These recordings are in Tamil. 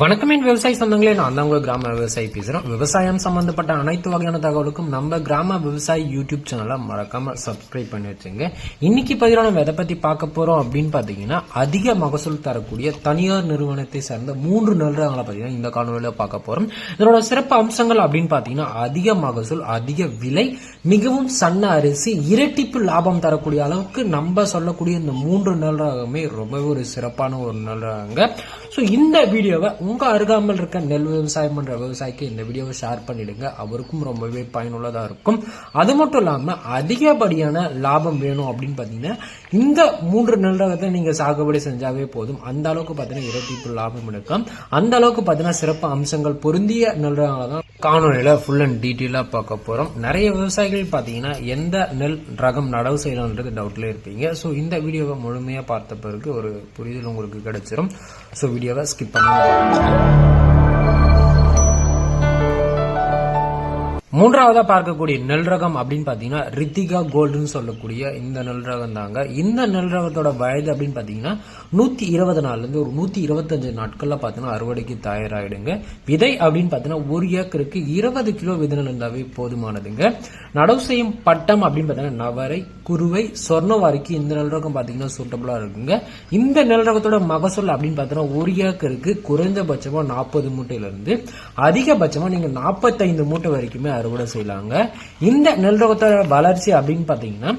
வணக்கமே விவசாய சொந்தங்களே நான் தான் உங்க கிராம விவசாயி பேசுகிறேன் விவசாயம் சம்பந்தப்பட்ட அனைத்து வகையான தகவலுக்கும் நம்ம கிராம விவசாயி யூடியூப் சேனலை மறக்காம சப்ஸ்கிரைப் பண்ணி வச்சுங்க. இன்னைக்கு பதிலாக நம்ம எதை பத்தி பார்க்க போறோம் அப்படின்னு பாத்தீங்கன்னா அதிக மகசூல் தரக்கூடிய தனியார் நிறுவனத்தை சேர்ந்த மூன்று நிறுவனங்களை பார்த்தீங்கன்னா இந்த காணொலியில பார்க்க போறோம். இதனோட சிறப்பு அம்சங்கள் அப்படின்னு பாத்தீங்கன்னா அதிக மகசூல் அதிக விலை மிகவும் சன்ன அரிசி இரட்டிப்பு லாபம் தரக்கூடிய அளவுக்கு நம்ம சொல்லக்கூடிய இந்த மூன்று நிலரகமே ரொம்பவே ஒரு சிறப்பான ஒரு நிலரகங்க. ஸோ இந்த வீடியோவை உங்க அருகாமல் இருக்க நெல் விவசாயம் பண்ணுற விவசாயிக்கு இந்த வீடியோவை ஷேர் பண்ணிடுங்க. அவருக்கும் ரொம்பவே பயனுள்ளதாக இருக்கும். அது மட்டும் இல்லாமல் அதிகப்படியான லாபம் வேணும் அப்படின்னு பார்த்தீங்கன்னா இந்த மூன்று நெல் ரகத்தை நீங்கள் சாகுபடி செஞ்சாவே போதும். அந்த அளவுக்கு பார்த்தீங்கன்னா இரட்டிப்பு லாபம் எடுக்கும். அந்த அளவுக்கு பார்த்தீங்கன்னா சிறப்பு அம்சங்கள் பொருந்திய நிலரகங்களை தான் காணொலியில் ஃபுல் அண்ட் டீட்டெயிலாக பார்க்க போகிறோம் நிறைய விவசாயிகள் பார்த்தீங்கன்னா எந்த நெல் ரகம் நடவு செய்யலாம்ன்றது டவுட்ல இருப்பீங்க. ஸோ இந்த வீடியோவை முழுமையாக பார்த்த பிறகு ஒரு புரிதல் உங்களுக்கு கிடைச்சிரும். So Julia Vázquez, Panamá. மூன்றாவதாக பார்க்கக்கூடிய நெல் ரகம் அப்படின்னு பார்த்தீங்கன்னா ரித்திகா கோல்டுன்னு சொல்லக்கூடிய இந்த நெல் ரகம் தாங்க. இந்த நெல் ரகத்தோட வயது அப்படின்னு பார்த்தீங்கன்னா நூற்றி இருபது நாள்லேருந்து ஒரு நூற்றி இருபத்தஞ்சு நாட்களில் பார்த்தீங்கன்னா அறுவடைக்கு தயாராகிடுங்க விதை அப்படின்னு பார்த்தீங்கன்னா ஒரு ஏக்கருக்கு இருபது கிலோ விதை இருந்தாவே போதுமானதுங்க. நடவு செய்யும் பட்டம் அப்படின்னு பார்த்தீங்கன்னா நவரை குருவை சொர்ணவாரிக்கு இந்த நெல் ரகம் பாத்தீங்கன்னா இருக்குங்க. இந்த நெல் ரகத்தோட மகசூல் அப்படின்னு பார்த்தீங்கன்னா ஒரு ஏக்கருக்கு குறைந்தபட்சமாக நாற்பது மூட்டையிலிருந்து அதிகபட்சமாக நீங்கள் நாற்பத்தைந்து மூட்டை வரைக்குமே அறுவடை செய்யலாங்க. இந்த நெல் ரகத்தோட வளர்ச்சி அப்படின்னு பார்த்தீங்கன்னா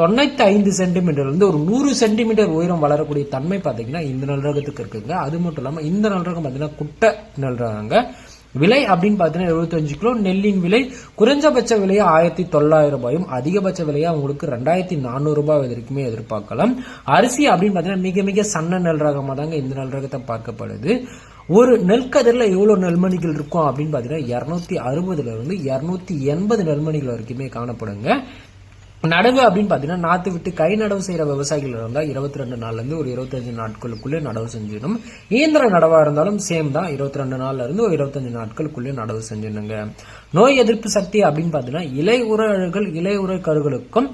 தொண்ணூத்தி ஐந்து சென்டிமீட்டர்ல இருந்து ஒரு நூறு சென்டிமீட்டர் உயரம் வளரக்கூடிய தன்மை பார்த்தீங்கன்னா இந்த நெல் ரகத்துக்கு இருக்குங்க. அது மட்டும் இல்லாமல் இந்த நெல் ரகம் பாத்தீங்கன்னா குட்டை நெல் ரகங்க. விலை அப்படின்னு பார்த்தீங்கன்னா 75 கிலோ. நெல்லின் விலை குறைஞ்சபட்ச விலையை ஆயிரத்தி தொள்ளாயிரம் ரூபாயும் அதிகபட்ச விலையை உங்களுக்கு ரெண்டாயிரத்தி நானூறு ரூபாய் வரைக்குமே எதிர்பார்க்கலாம். அரிசி அப்படின்னு பார்த்தீங்கன்னா மிக மிக சன்ன நெல் ரகமாக தாங்க இந்த நெல் ரகத்தை பார்க்கப்படுது. ஒரு நெல்கதிரில் எவ்வளோ நெல்மணிகள் இருக்கும் அப்படின்னு பார்த்தீங்கன்னா இரநூத்தி அறுபதுல இருந்து இரநூத்தி எண்பது நெல்மணிகள் வரைக்குமே காணப்படுங்க. நடவு அப்படின்னு பார்த்தீங்கன்னா நாற்று விட்டு கை நடவு செய்கிற விவசாயிகள் இருந்தால் இருபத்தி ரெண்டு நாள்ல இருந்து ஒரு இருபத்தஞ்சு நாட்களுக்குள்ளே நடவு செஞ்சிடணும். இயந்திர நடவாக இருந்தாலும் சேம் தான். இருபத்தி ரெண்டு நாள்ல இருந்து ஒரு இருபத்தஞ்சு நாட்களுக்குள்ளே நடவு செஞ்சிடணுங்க. நோய் எதிர்ப்பு சக்தி அப்படின்னு பார்த்தீங்கன்னா இலை உரகள் இலை உர கருகளுக்கும்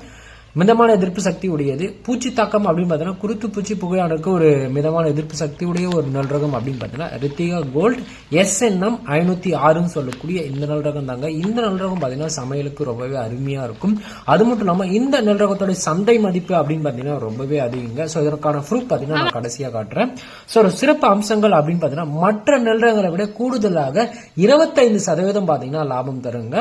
மிதமான எதிர்ப்பு சக்தி உடையது. பூச்சி தாக்கம் அப்படின்னு பார்த்தீங்கன்னா குருத்து பூச்சி புகையானுக்கு ஒரு மிதமான எதிர்ப்பு சக்தி உடைய ஒரு நல் ரகம் அப்படின்னு பார்த்தீங்கன்னா ரித்திகா கோல்ட் எஸ்என்எம் ஐநூத்தி ஆறுன்னு சொல்லக்கூடிய இந்த நல் ரகம் தாங்க. இந்த நல் ரகம் பார்த்தீங்கன்னா சமையலுக்கு ரொம்பவே அருமையா இருக்கும். அது மட்டும் இல்லாம இந்த நல் ரகத்தோட சந்தை மதிப்பு அப்படின்னு பார்த்தீங்கன்னா ரொம்பவே அதிகங்க. ஸோ இதற்கான ப்ரூஃப் பார்த்தீங்கன்னா நான் கடைசியா காட்டுறேன். ஸோ ஒரு சிறப்பு அம்சங்கள் அப்படின்னு பார்த்தீங்கன்னா மற்ற நெல் ரகங்களை விட கூடுதலாக இருபத்தைந்து சதவீதம் பார்த்தீங்கன்னா லாபம் தருங்க.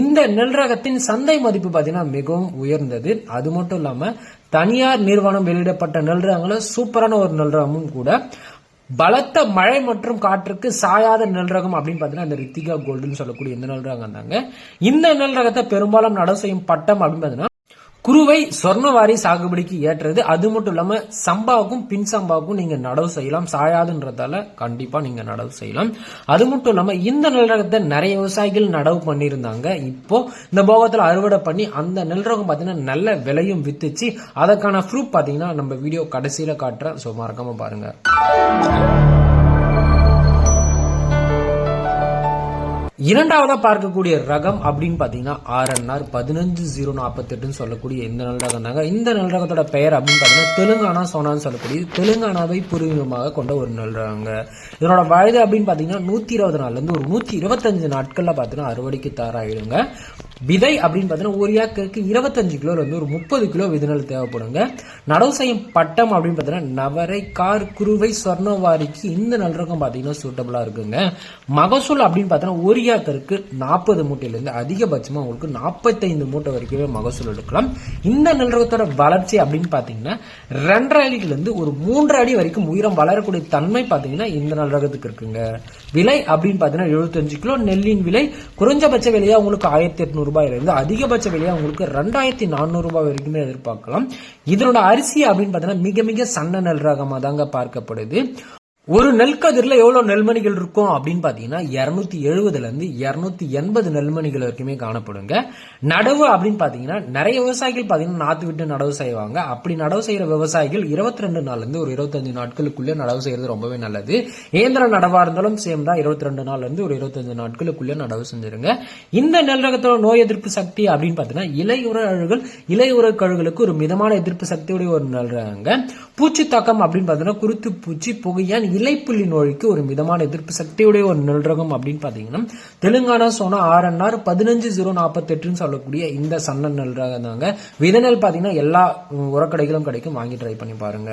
இந்த நெல் ரகத்தின் சந்தை மதிப்பு பார்த்தீங்கன்னா மிகவும் உயர்ந்தது. அது மட்டும் இல்லாமல் தனியார் நிறுவனம் வெளியிடப்பட்ட நெல் ரகங்கள சூப்பரான ஒரு நெல் ரகமும் கூட. பலத்த மழை மற்றும் காற்றுக்கு சாயாத நெல் ரகம் அப்படின்னு பார்த்தீங்கன்னா இந்த ரித்திகா கோல்டுன்னு சொல்லக்கூடிய இந்த நெல் ரகம் தாங்க. இந்த நெல் ரகத்தை பெரும்பாலும் நடவு செய்யும் பட்டம் அப்படின்னு பார்த்தீங்கன்னா குருவை சொர்ணவாரி சாகுபடிக்கு ஏற்றது அது மட்டும் இல்லாம சம்பாவுக்கும் பின் சம்பாவுக்கும் நீங்க நடவு செய்யலாம். சாயாதுன்றதால கண்டிப்பா நீங்க நடவு செய்யலாம். அது மட்டும் இல்லாம இந்த நெல் ரகத்தை நிறைய விவசாயிகள் நடவு பண்ணியிருந்தாங்க. இப்போ இந்த போகத்துல அறுவடை பண்ணி அந்த நெல் ரகம் பாத்தீங்கன்னா நல்ல விலையும் வித்துச்சு. அதற்கான ப்ரூஃப் பாத்தீங்கன்னா நம்ம வீடியோ கடைசியில காட்டுறேன். ஸோ மறக்காம பாருங்க. இரண்டாவதா பார்க்கக்கூடிய ரகம் அப்படின்னு பாத்தீங்கன்னா ஆர்என்ஆர் பதினஞ்சு ஜீரோ நாற்பத்தெட்டுன்னு சொல்லக்கூடிய இந்த நல் ரகம் தாங்க இந்த நல் ரகத்தோட பெயர் அப்படின்னு பாத்தீங்கன்னா தெலுங்கானா சோனான்னு சொல்லக்கூடிய தெலுங்கானாவை பூர்வீகமாக கொண்ட ஒரு நல் ரகங்க. இதனோட வயது அப்படின்னு பாத்தீங்கன்னா நூத்தி இருபது நாள்ல இருந்து ஒரு நூத்தி இருபத்தஞ்சு நாட்கள்ல பாத்தீங்கன்னா அறுவடைக்கு தயாராகிடுங்க. விதை அப்படின்னு பார்த்தீங்கன்னா ஒரு ஏக்கருக்கு இருபத்தஞ்சு கிலோ இருந்து ஒரு முப்பது கிலோ விதைநெல் தேவைப்படுங்க. நடவு செய்யும் பட்டம் அப்படின்னு பார்த்தீங்கன்னா நவரை கார் குருவை சொர்ணவாரிக்கு இந்த நல் ரகம் பார்த்தீங்கன்னா சூட்டபுளாக இருக்குங்க. மகசூல் அப்படின்னு பார்த்தீங்கன்னா ஒரு ஏக்கருக்கு நாற்பது மூட்டையிலேருந்து அதிகபட்சமாக உங்களுக்கு நாற்பத்தைந்து மூட்டை வரைக்குமே மகசூல் எடுக்கலாம். இந்த நெல் ரகத்தோட வளர்ச்சி அப்படின்னு பார்த்தீங்கன்னா ரெண்டரை அடியிலேருந்து ஒரு மூன்று அடி வரைக்கும் உயரம் வளரக்கூடிய தன்மை பார்த்தீங்கன்னா இந்த நல் ரகத்துக்கு இருக்குங்க. விலை அப்படின்னு பார்த்தீங்கன்னா எழுபத்தஞ்சு கிலோ. நெல்லின் விலை குறைஞ்சபட்ச விலையாக உங்களுக்கு ஆயிரத்தி எட்நூறு ரூபாயிலிருந்து அதிகபட்ச விலையா உங்களுக்கு ரெண்டாயிரத்தி நானூறு ரூபாய் வரைக்குமே எதிர்பார்க்கலாம். இதனோட அரிசி அப்படின்னு பார்த்தீங்கன்னா மிக மிக சன்ன நெல் ரகமாக தாங்க பார்க்கப்படுது. ஒரு நெல்கதிரில் எவ்வளவு நெல்மணிகள் இருக்கும் அப்படின்னு பாத்தீங்கன்னா இருநூத்தி எழுபதுலேருந்து இரநூத்தி எண்பது நெல்மணிகள் வரைக்குமே காணப்படுங்க. நடவு அப்படின்னு பாத்தீங்கன்னா நிறைய விவசாயிகள் பாத்தீங்கன்னா நாத்து விட்டு நடவு செய்வாங்க. அப்படி நடவு செய்யற விவசாயிகள் இருபத்தி ரெண்டு நாள்ல இருந்து ஒரு இருபத்தஞ்சு நாட்களுக்குள்ளே நடவு செய்யறது ரொம்பவே நல்லது. இயந்திர நடவா இருந்தாலும் சேம் தான். இருபத்தி ரெண்டு நாள்ல இருந்து ஒரு இருபத்தஞ்சு நாட்களுக்குள்ளே நடவு செஞ்சிருங்க. இந்த நெல் ரகத்தோட நோய் எதிர்ப்பு சக்தி அப்படின்னு பாத்தீங்கன்னா இலையுற அழுகல் இலையுற கழுகளுக்கு ஒரு மிதமான எதிர்ப்பு சக்தியுடைய ஒரு நெல் ரகங்க. பூச்சி தாக்கம் அப்படின்னு பாத்தீங்கன்னா குருத்து பூச்சி புகையான் இலைப்புள்ளி நோய்க்கு ஒரு மிதமான எதிர்ப்பு சக்தியுடைய ஒரு நெல்ரகம் அப்படின்னு பாத்தீங்கன்னா Telangana Sona R N R பதினஞ்சு ஜீரோ நாற்பத்தெட்டுன்னு சொல்லக்கூடிய இந்த சன்ன நெல்ரகம் தாங்க விதநெல் பார்த்தீங்கன்னா பாத்தீங்கன்னா எல்லா உரக்கடைகளும் கிடைக்கும். வாங்கி ட்ரை பண்ணி பாருங்க.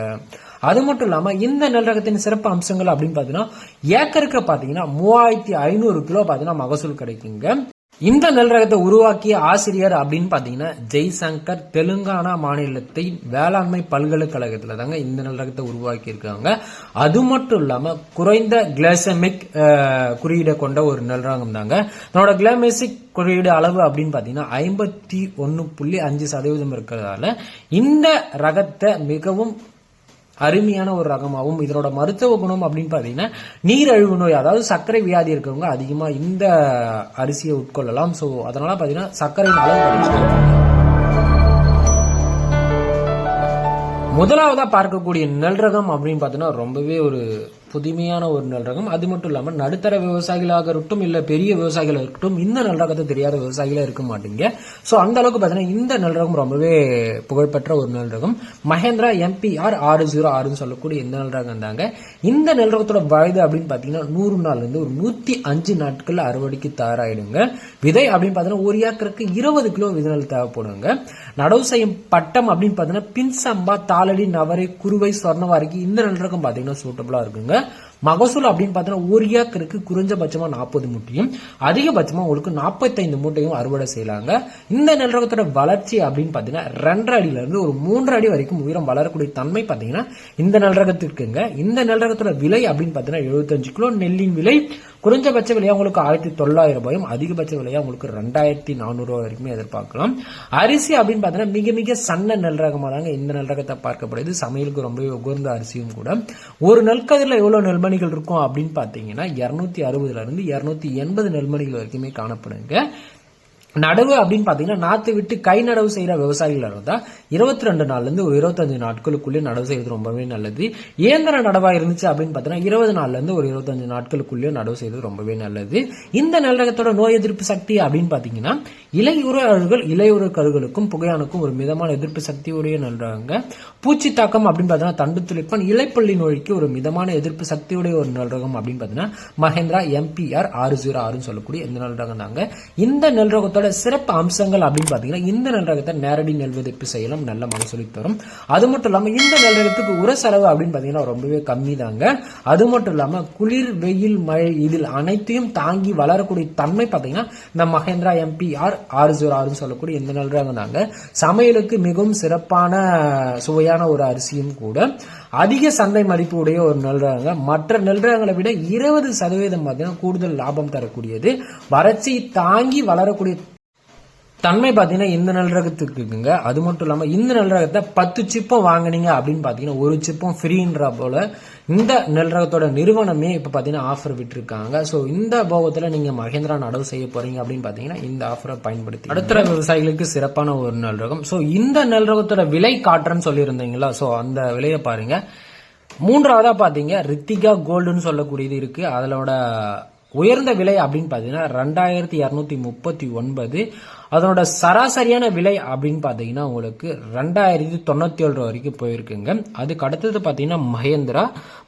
அது மட்டும் இல்லாம இந்த நெல் ரகத்தின் சிறப்பு அம்சங்கள் அப்படின்னு பாத்தீங்கன்னா ஏக்கருக்கு பாத்தீங்கன்னா மூவாயிரத்தி ஐநூறு கிலோ பாத்தீங்கன்னா மகசூல் கிடைக்குங்க. இந்த நெல் ரகத்தை உருவாக்கிய ஆசிரியர் அப்படின்னு பாத்தீங்கன்னா ஜெய்சங்கர் தெலுங்கானா மாநிலத்தின் வேளாண்மை பல்கலைக்கழகத்துல தாங்க இந்த நெல் ரகத்தை உருவாக்கி இருக்காங்க அது மட்டும் இல்லாம குறைந்த கிளைசமிக் குறியீடை கொண்ட ஒரு நெல் ரகம் தாங்க. தன்னோட கிளைமேசிக் குறியீடு அளவு அப்படின்னு பாத்தீங்கன்னா ஐம்பத்தி ஒன்னு புள்ளி அஞ்சு சதவீதம் இருக்கிறதால இந்த ரகத்தை மிகவும் அருமையான ஒரு ரகமாகவும் இதனோட மருத்துவ குணம் அப்படின்னு பார்த்தீங்கன்னா நீரழிவு நோய் அதாவது சர்க்கரை வியாதி இருக்கவங்க அதிகமாக இந்த அரிசியை உட்கொள்ளலாம். ஸோ அதனால பார்த்தீங்கன்னா சர்க்கரையின் அளவு முதலாவதாக பார்க்கக்கூடிய நெல் ரகம் அப்படின்னு பார்த்தீங்கன்னா ரொம்பவே ஒரு புதுமையான ஒரு நல் ரகம். அது மட்டும் இல்லாமல் நடுத்தர விவசாயிகளாக இருக்கட்டும் இல்லை பெரிய விவசாயிகளாக இருக்கட்டும் இந்த நல்ரகத்தை தெரியாத விவசாயிகளாக இருக்க மாட்டீங்க. ஸோ அந்த அளவுக்கு பார்த்தீங்கன்னா இந்த நல்ரகம் ரொம்பவே புகழ்பெற்ற ஒரு நல் ரகம். மகேந்திரா எம்பிஆர் ஆறு ஜீரோ ஆறுன்னு சொல்லக்கூடிய இந்த நல்ரகம் தாங்க. இந்த நல்ரகத்தோட வயது அப்படின்னு பார்த்தீங்கன்னா நூறு நாள்லேருந்து ஒரு நூற்றி அஞ்சு நாட்கள் அறுவடைக்கு தயாராகிடுங்க விதை அப்படின்னு பார்த்தீங்கன்னா ஒரு ஏக்கருக்கு இருபது கிலோ விதைகள் தேவைப்படுங்க. நடவு செய்யும் பட்டம் அப்படின்னு பார்த்தீங்கன்னா பின்சம்பா தாளடி நவரை குருவை சொர்ணவாரிக்கு இந்த நல்ரகம் பார்த்தீங்கன்னா சூட்டபுளாக இருக்குங்க. மகசூல் அப்படின்னு பார்த்தீங்கன்னா ஒரு ஏக்கருக்கு குறைஞ்சபட்சமாக நாற்பது மூட்டையும் அதிகபட்சமாக உங்களுக்கு நாற்பத்தைந்து மூட்டையும் அறுவடை செய்யலாங்க. இந்த நெல் ரகத்தோட வளர்ச்சி அப்படின்னு பார்த்தீங்கன்னா ரெண்டரை அடியிலேருந்து ஒரு மூன்று அடி வரைக்கும் உயரம் வளரக்கூடிய தன்மை பார்த்தீங்கன்னா இந்த நெல் ரகத்திற்குங்க இந்த நெல் ரகத்தோட விலை அப்படின்னு பார்த்தீங்கன்னா எழுபத்தஞ்சு கிலோ நெல்லின் விலை. குறைஞ்சபட்ச விலையா உங்களுக்கு ஆயிரத்தி தொள்ளாயிரம் ரூபாயும் அதிகபட்ச விலையா உங்களுக்கு ரெண்டாயிரத்தி நானூறு ரூபாய் வரைக்குமே எதிர்பார்க்கலாம். அரிசி அப்படின்னு பார்த்தீங்கன்னா மிக மிக சன்ன நெல் ரகமாக தாங்க இந்த நெல் ரகத்தை பார்க்கப்படுது. சமையலுக்கு ரொம்பவே உகந்த அரிசியும் கூட. ஒரு நெல்கதிரில் எவ்வளோ நெல்மணிகள் இருக்கும் அப்படின்னு பார்த்தீங்கன்னா இருநூத்தி அறுபதுல இருந்து இருநூத்தி எண்பது நெல்மணிகள் வரைக்குமே காணப்படுங்க. நடவு அப்படின்னு பாத்தீங்கன்னா நாத்து விட்டு கை நடவு செய்யற விவசாயிகள் இருந்தால் இருபத்தி ரெண்டு நாள்ல இருந்து ஒரு இருபத்தஞ்சு நாட்களுக்குள்ளே நடவு செய்வது ரொம்பவே நல்லது. இயந்திர நடவாக இருந்துச்சு அப்படின்னு பார்த்தீங்கன்னா இருபது நாள்ல இருந்து ஒரு இருபத்தஞ்சு நாட்களுக்குள்ளே நடவு செய்வது ரொம்பவே நல்லது. இந்த நல்ரகத்தோட நோய் எதிர்ப்பு சக்தி அப்படின்னு பாத்தீங்கன்னா இலையுற அழுகல் இலையுற கருகளுக்கும் புகையானுக்கும் ஒரு மிதமான எதிர்ப்பு சக்தி உடைய நெல் பூச்சி தாக்கம் அப்படின்னு பார்த்தீங்கன்னா தண்டு துளிப்பன் இலைப்பள்ளி நோய்க்கு ஒரு மிதமான எதிர்ப்பு சக்தியுடைய ஒரு நல்லரகம் அப்படின்னு பாத்தீங்கன்னா மகேந்திரா எம்பிஆர் ஆறு ஜீரோ ஆறுன்னு சொல்லக்கூடிய இந்த நல்லரகம் தாங்க இந்த நெல் ரகத்தோட சிறப்பு அம்சங்கள் அப்படின்னு பார்த்தீங்கன்னா இந்த நெல் ரகத்தை நேரடி நெல் விதைப்பு செய்யலாம் நல்ல மகசூலி தரும். அது மட்டும் இல்லாமல் இந்த நெல் ரகத்துக்கு உர செலவு அப்படின்னு பார்த்தீங்கன்னா ரொம்பவே கம்மி தாங்க அது மட்டும் இல்லாமல் குளிர் வெயில் மழை இதில் அனைத்தையும் தாங்கி வளரக்கூடிய தன்மை பார்த்தீங்கன்னா இந்த Mahindra M P R zero ஆறுன்னு சொல்லக்கூடிய இந்த நெல் ரகம் தாங்க சமையலுக்கு மிகவும் சிறப்பான சுவையான ஒரு அரிசியும் கூட. அதிக சந்தை மதிப்பு உடைய ஒரு நெல் ரகங்க மற்ற நெல் ரகங்களை விட இருபது சதவீதம் பார்த்தீங்கன்னா கூடுதல் லாபம் தரக்கூடியது. வறட்சி தாங்கி வளரக்கூடிய தன்மை பார்த்தீங்கன்னா இந்த நல்ரகத்துக்கு இருக்குங்க. அது மட்டும் இல்லாமல் இந்த நல்ரகத்தை பத்து சிப்பம் வாங்குனீங்க அப்படின்னு பார்த்தீங்கன்னா ஒரு சிப்பம் ஃப்ரீன்ற போல இந்த நல்லரகத்தோட நிறுவனமே இப்போ பார்த்தீங்கன்னா ஆஃபர் விட்டுருக்காங்க. ஸோ இந்த போகத்தில் நீங்கள் மகேந்திரா நடவு செய்ய போறீங்க அப்படின்னு பார்த்தீங்கன்னா இந்த ஆஃபரை பயன்படுத்தி. அடுத்த விவசாயிகளுக்கு சிறப்பான ஒரு நல்லரகம் ஸோ இந்த நல்ரகத்தோட விலை காட்டுறேன்னு சொல்லியிருந்தீங்களா? ஸோ அந்த விலையை பாருங்க. மூன்றாவதாக பார்த்தீங்க ரித்திகா கோல்டுன்னு சொல்லக்கூடியது இருக்குது அதோட உயர்ந்த விலை அப்படின்னு பார்த்தீங்கன்னா ரெண்டாயிரத்தி இரநூத்தி முப்பத்தி ஒன்பது. அதனோட சராசரியான விலை அப்படின்னு பார்த்தீங்கன்னா உங்களுக்கு ரெண்டாயிரத்தி தொண்ணூற்றி ஏழு ரூபா வரைக்கும் போயிருக்குங்க. அதுக்கு அடுத்தது பார்த்தீங்கன்னா மகேந்திரா.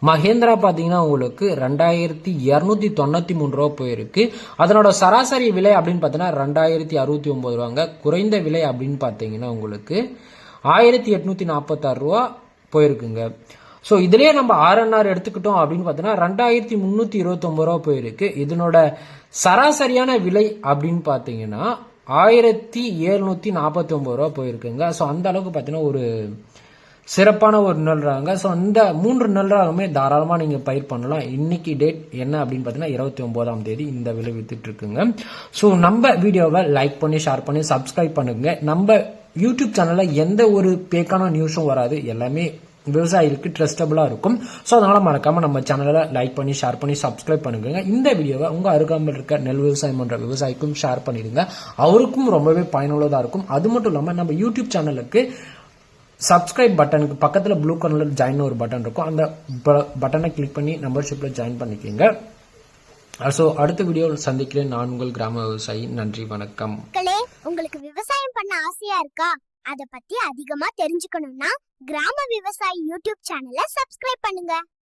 மகேந்திரா பார்த்தீங்கன்னா உங்களுக்கு ரெண்டாயிரத்தி இரநூத்தி தொண்ணூற்றி மூணு ரூபா போயிருக்கு. அதனோட சராசரி விலை அப்படின்னு பார்த்தீங்கன்னா ரெண்டாயிரத்தி அறுபத்தி ஒம்பது ரூபாங்க குறைந்த விலை அப்படின்னு பார்த்தீங்கன்னா உங்களுக்கு ஆயிரத்தி எட்நூற்றி நாற்பத்தாறு ரூபா போயிருக்குங்க. ஸோ இதுலேயே நம்ம ஆர்என்ஆர் எடுத்துக்கிட்டோம் அப்படின்னு பார்த்தீங்கன்னா ரெண்டாயிரத்தி முந்நூற்றி இருபத்தொம்பது ரூபா போயிருக்கு. இதனோட சராசரியான விலை அப்படின்னு பார்த்தீங்கன்னா ஆயிரத்தி எழுநூற்றி நாற்பத்தி ஒம்பது ரூபா போயிருக்குங்க. ஸோ அந்த அளவுக்கு பார்த்தீங்கன்னா ஒரு சிறப்பான ஒரு நெல் ஸோ இந்த மூன்று நெல் தாராளமாக நீங்கள் பயிர் பண்ணலாம். இன்னைக்கு டேட் என்ன அப்படின்னு பார்த்தீங்கன்னா இருபத்தி ஒன்பதாம் தேதி இந்த விலை வித்துட்டு இருக்குங்க. ஸோ நம்ம வீடியோவை லைக் பண்ணி ஷேர் பண்ணி சப்ஸ்கிரைப் பண்ணுங்க. நம்ம யூடியூப் சேனலில் எந்த ஒரு பேக்கான நியூஸும் வராது. எல்லாமே விவசாயிகளுக்கு ட்ரஸ்டபுளாக இருக்கும். ஸோ அதனால் மறக்காமல் நம்ம சேனலை லைக் பண்ணி ஷேர் பண்ணி சப்ஸ்கிரைப் பண்ணுங்க. இந்த வீடியோவை உங்கள் அருகாமல் இருக்க நெல் விவசாயம் பண்ணுற விவசாயிக்கும் ஷேர் பண்ணிடுங்க. அவருக்கும் ரொம்பவே பயனுள்ளதாக இருக்கும். அது மட்டும் இல்லாமல் நம்ம யூடியூப் சேனலுக்கு சப்ஸ்கிரைப் பட்டனுக்கு பக்கத்தில் ப்ளூ கலரில் ஜாயின் ஒரு பட்டன் இருக்கும். அந்த பட்டனை கிளிக் பண்ணி மெம்பர்ஷிப்பில் ஜாயின் பண்ணிக்கோங்க. ஸோ அடுத்த வீடியோவில் சந்திக்கிறேன். நான் உங்கள் கிராம விவசாயி. நன்றி வணக்கம். உங்களுக்கு விவசாயம் பண்ண ஆசையா இருக்கா? அத பத்தி அதிகமா தெரிஞ்சுக்கணும்னா கிராம விவசாயி யூடியூப் சேனலை சப்ஸ்கிரைப் பண்ணுங்க.